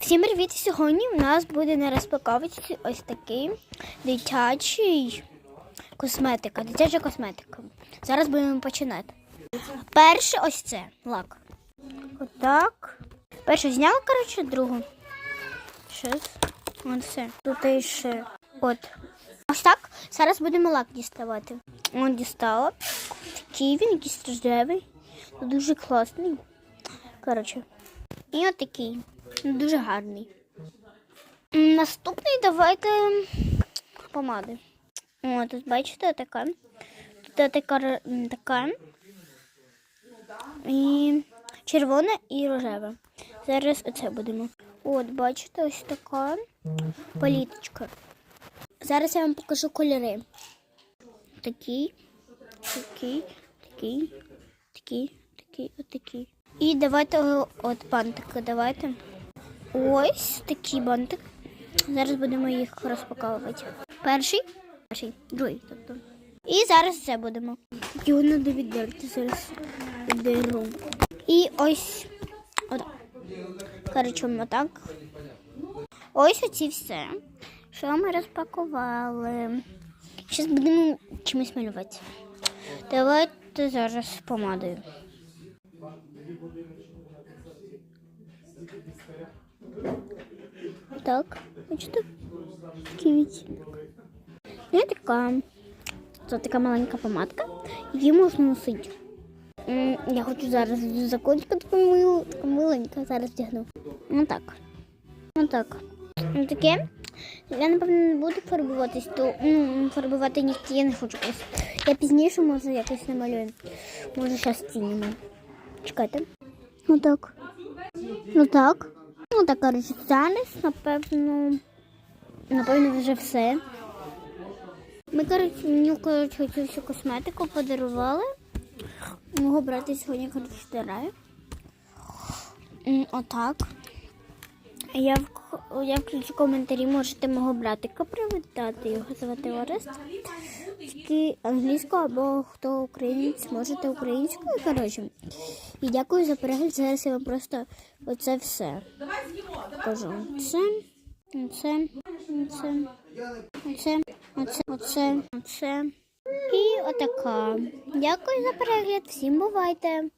Всім привіт! Сьогодні у нас буде на розпаковці ось такий дитячий косметика. Дитяча косметика. Зараз будемо починати. Перше ось це лак. Отак. Першу зняла, коротше, другу. Щас. Ось все. Тут ще. От. Ось так. Зараз будемо лак діставати. Он дістала. Такий він якийсь рожевий. Дуже класний. Коротше. І отакий. Дуже гарний. Наступний давайте помади. О, тут бачите така. Тут така, така. І червона і рожева. Зараз оце будемо. От, бачите, ось така паліточка. Зараз я вам покажу кольори. Такий, такий, такий, такий, такий, отакий. І давайте от бантики, давайте. Ось такий бантик. Зараз будемо їх розпаковувати. Перший, перший, другий, тобто. І зараз це будемо. Його треба віддерти зараз. Віддеру. І ось. От. Коротше, отак. Ось оці все. Що ми розпакували. Зараз будемо чимось малювати. Давайте зараз помадою. Так, бачите? Такий відтінок. Ну, така. Це така маленька помадка, її можна носити. Я хочу зараз закончити таку милу, таку миленьку, зараз вдягну. Ну так. Ну так. Ну таке. Я, напевно, не буду фарбуватись, то ну, фарбувати нігті я не хочу. Я пізніше, може, якось намалюю. Може, зараз цінимо. Чекайте. Ну так. Ну так. Ну так, коротше, зараз, напевно, напевно, вже все. Ми, коротше, мені, коротше, всю косметику подарували. Мого брата сьогодні, коротше, стираю. Отак. Я, в, я включу коментарі, можете мого братика привітати, його звати Орест. Тільки англійською або хто українець, можете українською, коротше. І дякую за перегляд. Зараз я вам просто оце все покажу. Це, оце, оце, оце, оце, оце, оце. І отака. Дякую за перегляд. Всім бувайте!